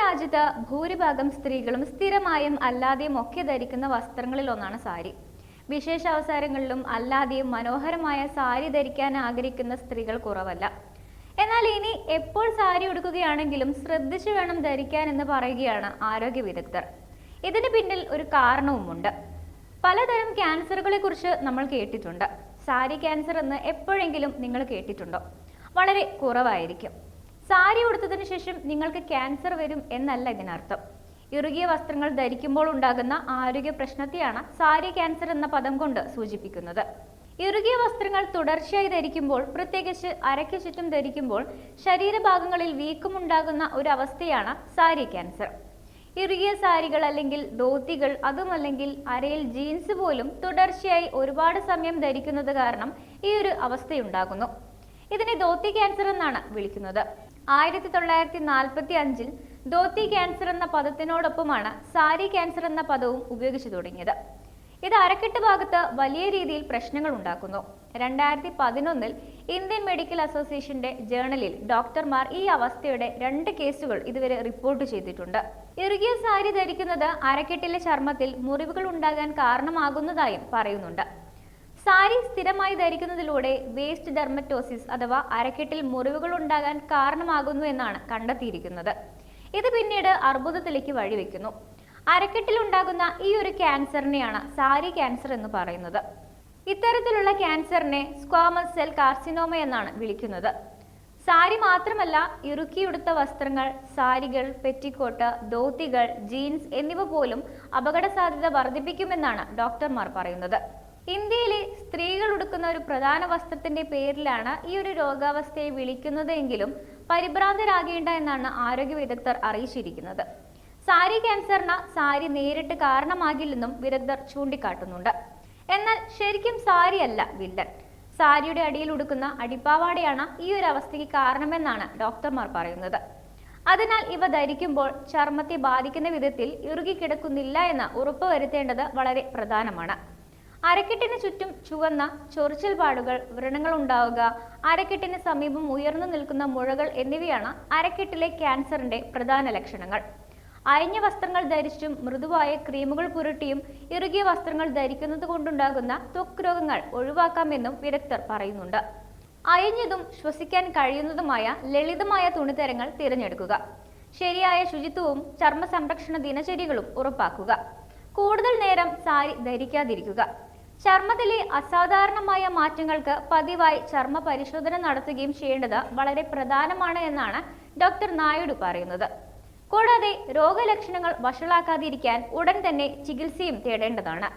രാജ്യത്ത് ഭൂരിഭാഗം സ്ത്രീകളും സ്ഥിരമായും അല്ലാതെയും ഒക്കെ ധരിക്കുന്ന വസ്ത്രങ്ങളിൽ ഒന്നാണ് സാരി. വിശേഷ അവസരങ്ങളിലും അല്ലാതെയും മനോഹരമായ സാരി ധരിക്കാൻ ആഗ്രഹിക്കുന്ന സ്ത്രീകൾ കുറവല്ല. എന്നാൽ ഇനി എപ്പോൾ സാരി ഉടുക്കുകയാണെങ്കിലും ശ്രദ്ധിച്ചു വേണം ധരിക്കാൻ എന്ന് പറയുകയാണ് ആരോഗ്യ വിദഗ്ധർ. ഇതിന് പിന്നിൽ ഒരു കാരണവുമുണ്ട്. പലതരം ക്യാൻസറുകളെ കുറിച്ച് നമ്മൾ കേട്ടിട്ടുണ്ട്. സാരി ക്യാൻസർ എന്ന് എപ്പോഴെങ്കിലും നിങ്ങൾ കേട്ടിട്ടുണ്ടോ? വളരെ കുറവായിരിക്കും. സാരി ഉടുത്തതിനു ശേഷം നിങ്ങൾക്ക് ക്യാൻസർ വരും എന്നല്ല ഇതിനർത്ഥം. ഇറുകിയ വസ്ത്രങ്ങൾ ധരിക്കുമ്പോൾ ഉണ്ടാകുന്ന ആരോഗ്യ പ്രശ്നത്തെയാണ് സാരി ക്യാൻസർ എന്ന പദം കൊണ്ട് സൂചിപ്പിക്കുന്നത്. ഇറുകിയ വസ്ത്രങ്ങൾ തുടർച്ചയായി ധരിക്കുമ്പോൾ പ്രത്യേകിച്ച് അരയ്ക്ക് ചുറ്റും ധരിക്കുമ്പോൾ ശരീരഭാഗങ്ങളിൽ വീക്കമുണ്ടാകുന്ന ഒരു അവസ്ഥയാണ് സാരി ക്യാൻസർ. ഇറുകിയ സാരികൾ അല്ലെങ്കിൽ ധോത്തികൾ അതുമല്ലെങ്കിൽ അരയിൽ ജീൻസ് പോലും തുടർച്ചയായി ഒരുപാട് സമയം ധരിക്കുന്നത് കാരണം ഈ ഒരു അവസ്ഥയുണ്ടാകുന്നു. ഇതിനെ ധോത്തി ക്യാൻസർ എന്നാണ് വിളിക്കുന്നത്. ആയിരത്തി തൊള്ളായിരത്തി നാൽപ്പത്തി അഞ്ചിൽ ധോത്തി ക്യാൻസർ എന്ന പദത്തിനോടൊപ്പമാണ് സാരി ക്യാൻസർ എന്ന പദവും ഉപയോഗിച്ചു തുടങ്ങിയത്. ഇത് അരക്കെട്ട് ഭാഗത്ത് വലിയ രീതിയിൽ പ്രശ്നങ്ങൾ ഉണ്ടാക്കുന്നു. രണ്ടായിരത്തി പതിനൊന്നിൽ ഇന്ത്യൻ മെഡിക്കൽ അസോസിയേഷന്റെ ജേണലിൽ ഡോക്ടർമാർ ഈ അവസ്ഥയുടെ രണ്ട് കേസുകൾ ഇതുവരെ റിപ്പോർട്ട് ചെയ്തിട്ടുണ്ട്. ഇറുകിയ സാരി ധരിക്കുന്നത് അരക്കെട്ടിലെ ചർമ്മത്തിൽ മുറിവുകൾ ഉണ്ടാകാൻ കാരണമാകുന്നതായും പറയുന്നുണ്ട്. സാരി സ്ഥിരമായി ധരിക്കുന്നതിലൂടെ വേസ്റ്റ് ഡെർമറ്റോസിസ് അഥവാ അരക്കെട്ടിൽ മുറിവുകൾ ഉണ്ടാകാൻ കാരണമാകുന്നു എന്നാണ് കണ്ടെത്തിയിരിക്കുന്നത്. ഇത് പിന്നീട് അർബുദത്തിലേക്ക് വഴിവെക്കുന്നു. അരക്കെട്ടിൽ ഉണ്ടാകുന്ന ഈ ഒരു ക്യാൻസറിനെയാണ് സാരി ക്യാൻസർ എന്ന് പറയുന്നത്. ഇത്തരത്തിലുള്ള ക്യാൻസറിനെ സ്ക്വാമസ് സെൽ കാർസിനോമ എന്നാണ് വിളിക്കുന്നത്. സാരി മാത്രമല്ല ഇറുക്കിയുടുത്ത വസ്ത്രങ്ങൾ സാരികൾ പെറ്റിക്കോട്ട് ധോത്തികൾ ജീൻസ് എന്നിവ പോലും അപകട സാധ്യത വർദ്ധിപ്പിക്കുമെന്നാണ് ഡോക്ടർമാർ പറയുന്നത്. ഇന്ത്യയിലെ സ്ത്രീകൾ ഉടുക്കുന്ന ഒരു പ്രധാന വസ്ത്രത്തിന്റെ പേരിലാണ് ഈ ഒരു രോഗാവസ്ഥയെ വിളിക്കുന്നതെങ്കിലും പരിഭ്രാന്തരാകേണ്ട എന്നാണ് ആരോഗ്യ വിദഗ്ധർ അറിയിച്ചിരിക്കുന്നത്. സാരി ക്യാൻസറിന് സാരി നേരിട്ട് കാരണമാകില്ലെന്നും വിദഗ്ധർ ചൂണ്ടിക്കാട്ടുന്നുണ്ട്. എന്നാൽ ശരിക്കും സാരിയല്ല വില്ലൻ. സാരിയുടെ അടിയിൽ ഉടുക്കുന്ന അടിപ്പാവാടയാണ് ഈ ഒരു അവസ്ഥയ്ക്ക് കാരണമെന്നാണ് ഡോക്ടർമാർ പറയുന്നത്. അതിനാൽ ഇവ ധരിക്കുമ്പോൾ ചർമ്മത്തെ ബാധിക്കുന്ന വിധത്തിൽ ഇറുകി കിടക്കുന്നില്ല എന്ന് ഉറപ്പുവരുത്തേണ്ടത് വളരെ പ്രധാനമാണ്. അരക്കെട്ടിന് ചുറ്റും ചുവന്ന ചൊറിച്ചിൽ പാടുകൾ വ്രണങ്ങൾ ഉണ്ടാവുക അരക്കെട്ടിന് സമീപം ഉയർന്നു നിൽക്കുന്ന മുഴകൾ എന്നിവയാണ് അരക്കെട്ടിലെ ക്യാൻസറിന്റെ പ്രധാന ലക്ഷണങ്ങൾ. അയഞ്ഞ വസ്ത്രങ്ങൾ ധരിച്ചും മൃദുവായ ക്രീമുകൾ പുരട്ടിയും ഇറുകിയ വസ്ത്രങ്ങൾ ധരിക്കുന്നത് കൊണ്ടുണ്ടാകുന്ന ത്വക്ക് രോഗങ്ങൾ ഒഴിവാക്കാമെന്നും വിദഗ്ധർ പറയുന്നുണ്ട്. അയഞ്ഞതും ശ്വസിക്കാൻ കഴിയുന്നതുമായ ലളിതമായ തുണിത്തരങ്ങൾ തിരഞ്ഞെടുക്കുക ശരിയായ ശുചിത്വവും ചർമ്മ സംരക്ഷണ ദിനചര്യകളും ഉറപ്പാക്കുക കൂടുതൽ നേരം സാരി ധരിക്കാതിരിക്കുക ചർമ്മത്തിലെ അസാധാരണമായ മാറ്റങ്ങൾക്ക് പതിവായി ചർമ്മ പരിശോധന നടത്തുകയും ചെയ്യേണ്ടത് വളരെ പ്രധാനമാണ് എന്നാണ് ഡോക്ടർ നായിഡു പറയുന്നത്. കൂടാതെ രോഗലക്ഷണങ്ങൾ വഷളാക്കാതിരിക്കാൻ ഉടൻ തന്നെ ചികിത്സയും തേടേണ്ടതാണ്.